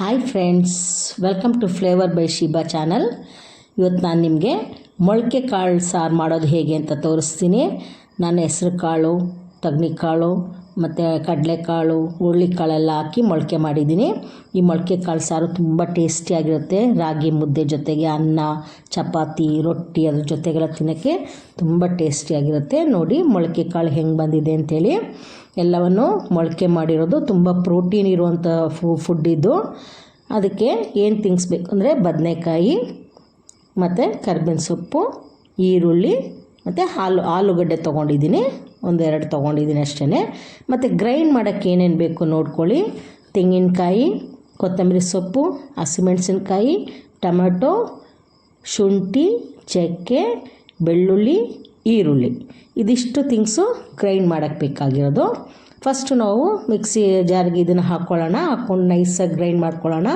Hi friends welcome to flavour by Shiba channel ಇವತ್ತು ನಾನು ನಿಮಗೆ ಮೊಳಕೆ ಕಾಳು ಸಾರು ಮಾಡೋದು ಹೇಗೆ ಅಂತ ತೋರಿಸ್ತೀನಿ. ನಾನು ಹೆಸ್ರು ಕಾಳು ಕಾಳು ಮತ್ತು ಕಡಲೆಕಾಳು, ಹುರುಳಿಕಾಳೆಲ್ಲ ಹಾಕಿ ಮೊಳಕೆ ಮಾಡಿದ್ದೀನಿ. ಈ ಮೊಳಕೆ ಕಾಳು ಸಾರು ತುಂಬ ಟೇಸ್ಟಿಯಾಗಿರುತ್ತೆ ರಾಗಿ ಮುದ್ದೆ ಜೊತೆಗೆ ಅನ್ನ, ಚಪಾತಿ, ರೊಟ್ಟಿ ಅದ್ರ ಜೊತೆಗೆಲ್ಲ ತಿನ್ನೋಕ್ಕೆ ತುಂಬ ಟೇಸ್ಟಿಯಾಗಿರುತ್ತೆ ನೋಡಿ ಮೊಳಕೆ ಕಾಳು ಹೆಂಗೆ ಬಂದಿದೆ ಅಂಥೇಳಿ ಎಲ್ಲವನ್ನು ಮೊಳಕೆ ಮಾಡಿರೋದು ತುಂಬ ಪ್ರೋಟೀನ್ ಇರುವಂಥ ಫು ಫುಡ್ ಇದು. ಅದಕ್ಕೆ ಏನು ತಿನ್ನಿಸ್ಬೇಕು ಅಂದರೆ ಬದನೆಕಾಯಿ, ಮತ್ತು ಕರ್ಬೇವಿನ ಸೊಪ್ಪು, ಈರುಳ್ಳಿ, ಮತ್ತು ಹಾಲು, ಆಲೂಗಡ್ಡೆ ತೊಗೊಂಡಿದ್ದೀನಿ. ಒಂದೆರಡು ತೊಗೊಂಡಿದ್ದೀನಿ ಅಷ್ಟೇ ಮತ್ತು ಗ್ರೈಂಡ್ ಮಾಡೋಕ್ಕೆ ಏನೇನು ಬೇಕು ನೋಡ್ಕೊಳ್ಳಿ. ತೆಂಗಿನಕಾಯಿ, ಕೊತ್ತಂಬರಿ ಸೊಪ್ಪು ಹಸಿಮೆಣಸಿನ್ಕಾಯಿ ಟೊಮೆಟೊ, ಶುಂಠಿ, ಚಕ್ಕೆ, ಬೆಳ್ಳುಳ್ಳಿ, ಈರುಳ್ಳಿ. ಇದಿಷ್ಟು ಥಿಂಗ್ಸು ಗ್ರೈಂಡ್ ಮಾಡೋಕ್ಕೆ ಬೇಕಾಗಿರೋದು. ಫಸ್ಟು ನಾವು ಮಿಕ್ಸಿ ಜಾರ್ಗೆ ಇದನ್ನು ಹಾಕ್ಕೊಳ್ಳೋಣ ಹಾಕ್ಕೊಂಡು ನೈಸಾಗಿ ಗ್ರೈಂಡ್ ಮಾಡ್ಕೊಳ್ಳೋಣ.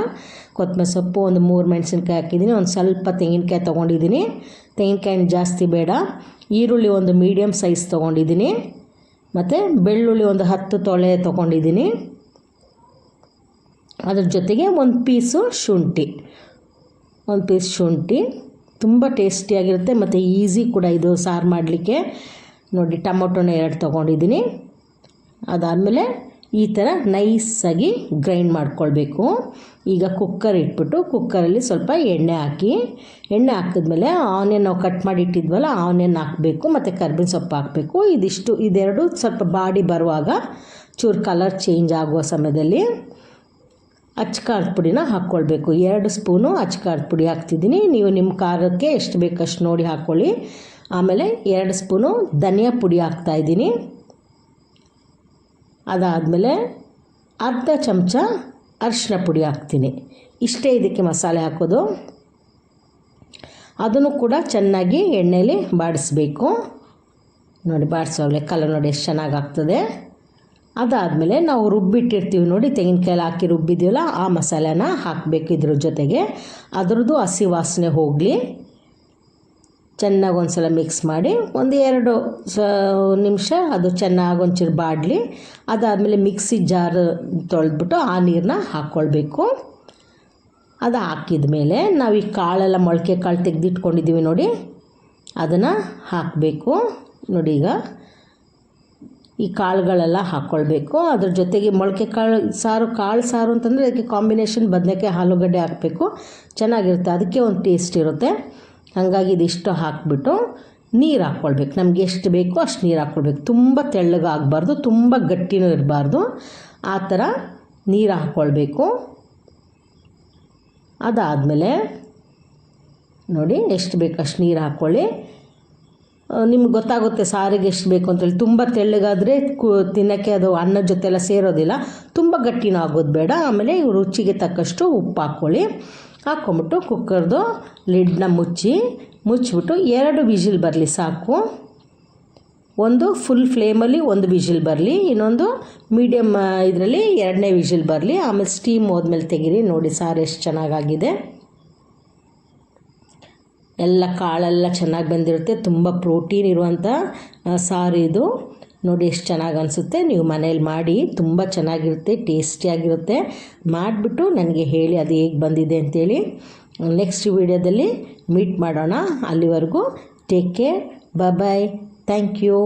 ಕೊತ್ತಂಬರಿ ಸೊಪ್ಪು, ಒಂದು ಮೂರು ಮೆಣಸಿನ್ಕಾಯಿ ಹಾಕಿದ್ದೀನಿ. ಒಂದು ಸ್ವಲ್ಪ ತೆಂಗಿನಕಾಯಿ ತೊಗೊಂಡಿದ್ದೀನಿ. ತೆಂಗಿನಕಾಯಿ ಜಾಸ್ತಿ ಬೇಡ. ಈರುಳ್ಳಿ ಒಂದು ಮೀಡಿಯಮ್ ಸೈಜ್ ತೊಗೊಂಡಿದ್ದೀನಿ. ಮತ್ತು ಬೆಳ್ಳುಳ್ಳಿ ಒಂದು ಹತ್ತು ತೊಳೆ ತೊಗೊಂಡಿದ್ದೀನಿ. ಅದ್ರ ಜೊತೆಗೆ ಒಂದು ಪೀಸು ಶುಂಠಿ. ಒಂದು ಪೀಸ್ ಶುಂಠಿ. ತುಂಬ ಟೇಸ್ಟಿಯಾಗಿರುತ್ತೆ ಮತ್ತು ಈಸಿ ಕೂಡ ಇದು ಸಾರು ಮಾಡಲಿಕ್ಕೆ. ನೋಡಿ, ಟೊಮೊಟೊನ ಎರಡು ತೊಗೊಂಡಿದ್ದೀನಿ. ಅದಾದಮೇಲೆ ಈ ಥರ ನೈಸಾಗಿ ಗ್ರೈಂಡ್ ಮಾಡ್ಕೊಳ್ಬೇಕು. ಈಗ ಕುಕ್ಕರ್ ಇಟ್ಬಿಟ್ಟು ಕುಕ್ಕರಲ್ಲಿ ಸ್ವಲ್ಪ ಎಣ್ಣೆ ಹಾಕಿ, ಎಣ್ಣೆ ಹಾಕಿದ್ಮೇಲೆ ಆನಿಯನ್ ನಾವು ಕಟ್ ಮಾಡಿ ಇಟ್ಟಿದ್ವಲ್ಲ ಆನಿಯನ್ ಹಾಕಬೇಕು, ಮತ್ತು ಕರ್ಬಿನ ಸೊಪ್ಪು ಹಾಕಬೇಕು. ಇದಿಷ್ಟು, ಇದೆರಡು ಸ್ವಲ್ಪ ಬಾಡಿ ಬರುವಾಗ ಚೂರು ಕಲರ್ ಚೇಂಜ್ ಆಗುವ ಸಮಯದಲ್ಲಿ ಅಚ್ಕಾರದ ಪುಡಿನ ಹಾಕ್ಕೊಳ್ಬೇಕು ಎರಡು ಸ್ಪೂನು ಅಚ್ಕಾರದ ಪುಡಿ ಹಾಕ್ತಿದ್ದೀನಿ. ನೀವು ನಿಮ್ಮ ಖಾರಕ್ಕೆ ಎಷ್ಟು ಬೇಕಷ್ಟು ನೋಡಿ ಹಾಕ್ಕೊಳ್ಳಿ ಆಮೇಲೆ ಎರಡು ಸ್ಪೂನು ಧನಿಯಾ ಪುಡಿ ಹಾಕ್ತಾಯಿದ್ದೀನಿ ಅದಾದಮೇಲೆ ಅರ್ಧ ಚಮಚ ಅರಿಶಿನ ಪುಡಿ ಹಾಕ್ತೀನಿ. ಇಷ್ಟೇ ಇದಕ್ಕೆ ಮಸಾಲೆ ಹಾಕೋದು. ಅದನ್ನು ಕೂಡ ಚೆನ್ನಾಗಿ ಎಣ್ಣೆಯಲ್ಲಿ ಬಾಡಿಸ್ಬೇಕು. ನೋಡಿ ಬಾಡಿಸೋಗ್ಲೆ ಕಲರ್ ನೋಡಿ ಎಷ್ಟು ಚೆನ್ನಾಗಿ ಆಗ್ತದೆ. ಅದಾದಮೇಲೆ ನಾವು ರುಬ್ಬಿಟ್ಟಿರ್ತೀವಿ ನೋಡಿ ತೆಂಗಿನಕಾಯಲ್ಲಿ ಹಾಕಿ ರುಬ್ಬಿದ್ದೀವಲ್ಲ, ಆ ಮಸಾಲೆನ ಹಾಕಬೇಕು ಇದ್ರ ಜೊತೆಗೆ. ಅದರದ್ದು ಹಸಿ ವಾಸನೆ ಹೋಗಲಿ. ಚೆನ್ನಾಗಿ ಒಂದು ಸಲ ಮಿಕ್ಸ್ ಮಾಡಿ ಒಂದು ಎರಡು ಸ, ನಿಮಿಷ ಅದು ಚೆನ್ನಾಗಿ ಒಂಚೂರು ಬಾಡಲಿ. ಅದಾದಮೇಲೆ ಮಿಕ್ಸಿ ಜಾರ್ ತೊಳೆದ್ಬಿಟ್ಟು ಆ ನೀರನ್ನ ಹಾಕ್ಕೊಳ್ಬೇಕು ಅದು ಹಾಕಿದ ಮೇಲೆ ನಾವು ಈ ಕಾಳೆಲ್ಲ ಮೊಳಕೆ ಕಾಳು ತೆಗೆದಿಟ್ಕೊಂಡಿದ್ದೀವಿ ನೋಡಿ, ಅದನ್ನು ಹಾಕಬೇಕು. ನೋಡಿ ಈಗ ಈ ಕಾಳುಗಳೆಲ್ಲ ಹಾಕ್ಕೊಳ್ಬೇಕು ಅದ್ರ ಜೊತೆಗೆ ಮೊಳಕೆ ಕಾಳು ಸಾರು ಕಾಳು ಸಾರು ಅಂತಂದರೆ ಅದಕ್ಕೆ ಕಾಂಬಿನೇಷನ್ ಬದನೆಕಾಯಿ, ಆಲೂಗಡ್ಡೆ ಹಾಕಬೇಕು. ಚೆನ್ನಾಗಿರುತ್ತೆ, ಅದಕ್ಕೆ ಒಂದು ಟೇಸ್ಟ್ ಇರುತ್ತೆ. ಹಾಗಾಗಿ ಇದಿಷ್ಟು ಹಾಕಿಬಿಟ್ಟು ನೀರು ಹಾಕ್ಕೊಳ್ಬೇಕು. ನಮ್ಗೆ ಎಷ್ಟು ಬೇಕೋ ಅಷ್ಟು ನೀರು ಹಾಕ್ಕೊಳ್ಬೇಕು. ತುಂಬ ತೆಳ್ಳಗಾಗಬಾರ್ದು, ತುಂಬ ಗಟ್ಟಿನೂ ಇರಬಾರ್ದು. ಆ ಥರ ನೀರು ಹಾಕ್ಕೊಳ್ಬೇಕು. ಅದಾದಮೇಲೆ ನೋಡಿ ಎಷ್ಟು ಬೇಕು ಅಷ್ಟು ನೀರು ಹಾಕ್ಕೊಳ್ಳಿ. ನಿಮ್ಗೆ ಗೊತ್ತಾಗುತ್ತೆ ಸಾರಿಗೆ ಎಷ್ಟು ಬೇಕು ಅಂತೇಳಿ. ತುಂಬ ತೆಳ್ಳಗಾದರೆ ಕು, ತಿನ್ನೋಕ್ಕೆ ಅದು ಅನ್ನದ ಜೊತೆ ಎಲ್ಲ ಸೇರೋದಿಲ್ಲ. ತುಂಬ ಗಟ್ಟಿನೂ ಆಗೋದು ಬೇಡ. ಆಮೇಲೆ ರುಚಿಗೆ ತಕ್ಕಷ್ಟು ಉಪ್ಪು ಹಾಕ್ಕೊಳ್ಳಿ. ಹಾಕ್ಕೊಂಬಿಟ್ಟು ಕುಕ್ಕರ್ದು ಲಿಡ್ನ ಮುಚ್ಚಿ, ಮುಚ್ಚಿಬಿಟ್ಟು ಎರಡು ವಿಜಿಲ್ ಬರಲಿ ಸಾಕು. ಒಂದು ಫುಲ್ ಫ್ಲೇಮಲ್ಲಿ ಒಂದು ವಿಜಿಲ್ ಬರಲಿ, ಇನ್ನೊಂದು ಮೀಡಿಯಮ್ ಇದರಲ್ಲಿ ಎರಡನೇ ವಿಜಿಲ್ ಬರಲಿ. ಆಮೇಲೆ ಸ್ಟೀಮ್ ಹೋದ್ಮೇಲೆ ತೆಗೀರಿ, ನೋಡಿ ಸಾರು ಎಷ್ಟು ಚೆನ್ನಾಗಾಗಿದೆ. ಎಲ್ಲ ಕಾಳೆಲ್ಲ ಚೆನ್ನಾಗಿ ಬಂದಿರುತ್ತೆ, ತುಂಬ ಪ್ರೋಟೀನ್ ಇರುವಂಥ ಸಾರು ಇದು. ನೋಡಿ ಎಷ್ಟು ಚೆನ್ನಾಗಿ ಅನಿಸುತ್ತೆ. ನೀವು ಮನೇಲಿ ಮಾಡಿ ತುಂಬ ಚೆನ್ನಾಗಿರುತ್ತೆ, ಟೇಸ್ಟಿಯಾಗಿರುತ್ತೆ. ಮಾಡಿಬಿಟ್ಟು ನನಗೆ ಹೇಳಿ ಅದು ಹೇಗೆ ಬಂದಿದೆ ಅಂತೇಳಿ. ನೆಕ್ಸ್ಟ್ ವೀಡಿಯೋದಲ್ಲಿ ಮೀಟ್ ಮಾಡೋಣ ಅಲ್ಲಿವರೆಗೂ. Take care bye thank you.